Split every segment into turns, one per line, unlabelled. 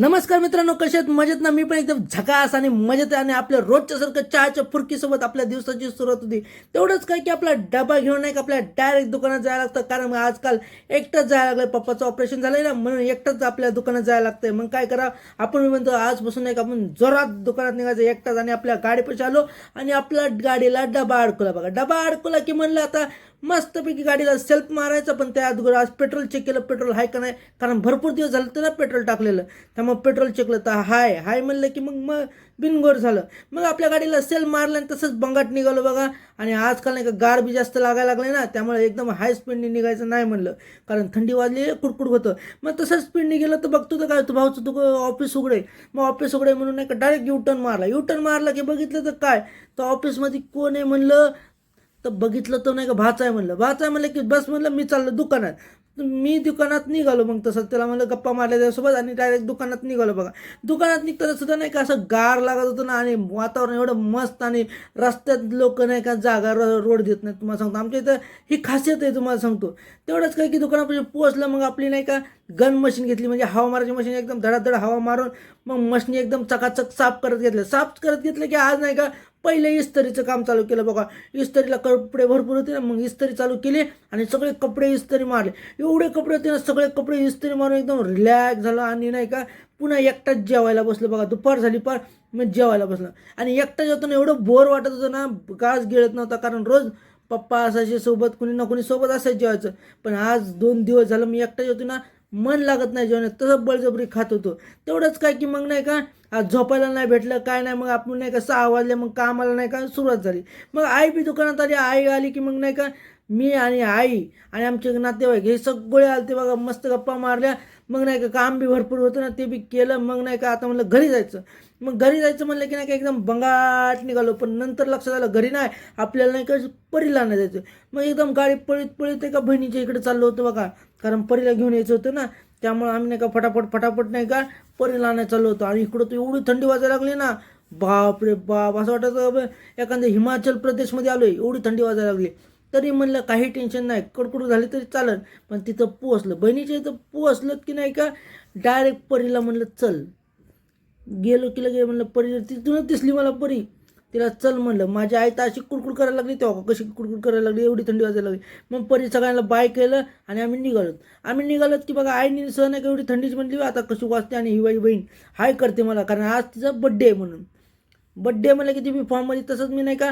नमस्कार मित्रांनो कसे आहेत? मजेत ना? मी पण एकदम झकास आणि मजेत आहे आणि आपल्या रोजच्या सारखं चहाच्या फुरकीसोबत आपल्या दिवसाची सुरुवात होती. तेवढंच काय की आपला डबा घेऊन नाही का आपल्या डायरेक्ट दुकानात जायला लागतं. कारण आजकाल एकटंच जायला लागलं पप्पाचं ऑपरेशन झालंय ना म्हणून एकटंच आपल्या दुकानात जायला लागतंय. मग काय करा आपण म्हणतो आजपासून नाही का आपण जोरात दुकानात निघायचं. एकटाच आणि आपल्या गाडीपाशी आलो आणि आपल्या गाडीला डबा अडकला बघा डबा अडकला की म्हणलं आता मस्तपैकी गाडीला सेल्फ मारायचं पण त्या अगोदर आज पेट्रोल चेक केलं. पेट्रोल हाय का नाही? कारण भरपूर दिवस झालं तर पेट्रोल टाकलेलं. त्यामुळे मग पेट्रोल चेकलं तर हाय हाय म्हणलं की मग मग बिनगोर झालं. मग आपल्या गाडीला सेल मारलं आणि तसंच बंगाट निघालो बघा. आणि आजकाल नाही का गार बी जास्त लागायला लागले ना त्यामुळे एकदम हाय स्पीडने निघायचं नाही म्हणलं. कारण थंडी वाजली कुडकुड होतं. मग तसंच स्पीडने गेलं तर बघतो तर काय तू भाऊचं तू ऑफिस उघडे मग ऑफिस उघडे म्हणून नाही का डायरेक्ट यू टर्न मारला. यू टर्न मारला की बघितलं तर काय? तर ऑफिसमध्ये कोण आहे म्हणलं? तर बघितलं तर नाही का भाचाय आहे म्हणलं. भाचाय आहे म्हणलं की बस म्हणलं मी चाललो दुकानात. मी दुकानात निघालो मग तसं. त्याला म्हणलं गप्पा मारल्या त्यासोबत आणि डायरेक्ट दुकानात निघालो बघा. दुकानात निघताना सुद्धा नाही का असं गार लागत होतं ना आणि वातावरण एवढं मस्त आणि रस्त्यात लोक नाही का जागा रोड देत नाही तुम्हाला सांगतो. आमच्या इथं ही खासियत आहे तुम्हाला सांगतो. तेवढंच काय की दुकानापर्यंत पोहोचलं मग आपली नाही का गन मशीन घेतली म्हणजे हवा मारायची मशीन एकदम धडाधड हवा मारून मग मशीन एकदम चकाचक साफ करत घेतलं. साफ करत घेतलं की आज नाही का पहिले इस्तरीचं काम चालू केलं बघा. इस्तरीला कपडे भरपूर होते ना मग इस्तरी चालू केली आणि सगळे कपडे इस्तरी मारले. एवढे कपडे होते ना सगळे कपडे इस्तरी मारून एकदम रिलॅक्स झालं आणि नाही का पुन्हा एकटाच जेवायला बसलं बघा. दुपार झाली पार मग जेवायला बसलं. आणि एकटा जेवताना एवढं बोर वाटत होतं ना गास गिळत नव्हता. कारण रोज पप्पा असायचे सोबत कुणी ना कुणी सोबत असायचं जेवायचं. पण आज दोन दिवस झालं मी एकटा जेवतो ना मन लागत नाही जेवणात. तसं बळजबरी खात होतो. तेवढंच काय की मग नाही का आज झोपायला नाही भेटलं काय नाही मग आपण नाही का सहा वाजले मग कामाला नाही का सुरुवात झाली. मग आई बी दुकानात आली आई आली की मग नाही का मी आणि आई आणि आमचे नातेवाईक हे सगळे आलते बघा मस्त गप्पा मारल्या. मग नाही का काम बी भरपूर होतं ना ते बी केलं. मग नाही का आता म्हणलं घरी जायचं. मग घरी जायचं म्हणलं की नाही का एकदम बंगाट निघालो. पण नंतर लक्षात आलं घरी नाही. आपल्याला नाही का परीला नाही जायचं. मग एकदम गाडी पळीत पळीत एका बहिणीच्या इकडे चाललो होतो बघा. कारण परीला घेऊन यायचं होतं ना. त्यामुळे आम्ही नाही का फटाफट फटाफट नाही का परीला आणायला चाललो होतो. आणि इकडं तर एवढी थंडी वाजायला लागली ना. बाप रे बाप. असं वाटायचं एखाद्या हिमाचल प्रदेशमध्ये आलो आहे एवढी थंडी वाजायला लागली. तरी म्हणलं काही टेन्शन नाही. कडकडू झाले तरी चालेल पण तिथं पोचलं बहिणीच्या इथं पोचलं की नाही का डायरेक्ट परीला म्हणलं चल. गेलो की लगे म्हणलं परी तिथूनच दिसली मला परी. तिला चल म्हणलं. माझी आई तर अशी कुडकुड करायला लागली तेव्हा कशी कुडकुड करायला लागली? एवढी थंडी वाजायला लागली. मग परी सगळ्यांना बाय केलं आणि आम्ही निघालो. आम्ही निघालोत की बघा आईने सहन का एवढी थंडीच म्हणली आता कशी वाजते आणि हिवाळी बाई बहीण हाय करते मला कारण आज तिचा बड्डे आहे म्हणून. बड्डे म्हणलं की ती फॉर्ममध्ये तसंच मी नाही का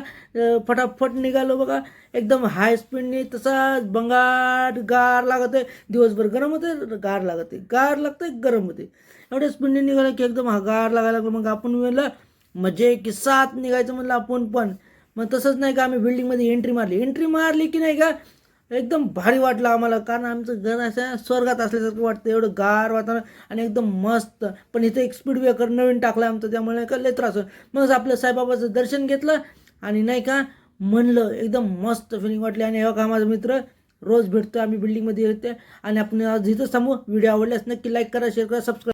फटाफट निघालो बघा. एकदम हाय स्पीडने तसाच बंगाट गार लागत आहे दिवसभर गरम होते गार लागत आहे गार लागतं गरम होते एवढ्या स्पीडने निघालं की एकदम हा गार लागायला लागलं. मग आपण म्हणलं मजे की सात निघायचं म्हणलं आपण पण. मग तसंच नाही का आम्ही बिल्डिंगमध्ये एंट्री मारली. एंट्री मारली की नाही का एकदम भारी वाटलं आम्हाला कारण आमचं घर असं स्वर्गात असल्यासारखं वाटतं एवढं गार वातावरण आणि एकदम मस्त. पण इथं एक स्पीड ब्रेकर नवीन टाकलं आमचं त्यामुळे का लय त्रास होतो. मग आपलं साईबाबाचं दर्शन घेतलं आणि नाही का म्हणलं एकदम मस्त फिलिंग वाटली. आणि हा माझा मित्र रोज भेटतो आम्ही बिल्डिंगमध्ये येते आणि आपण आज इथं सांगू व्हिडिओ आवडल्यास नक्की लाईक करा शेअर करा सबस्क्राईब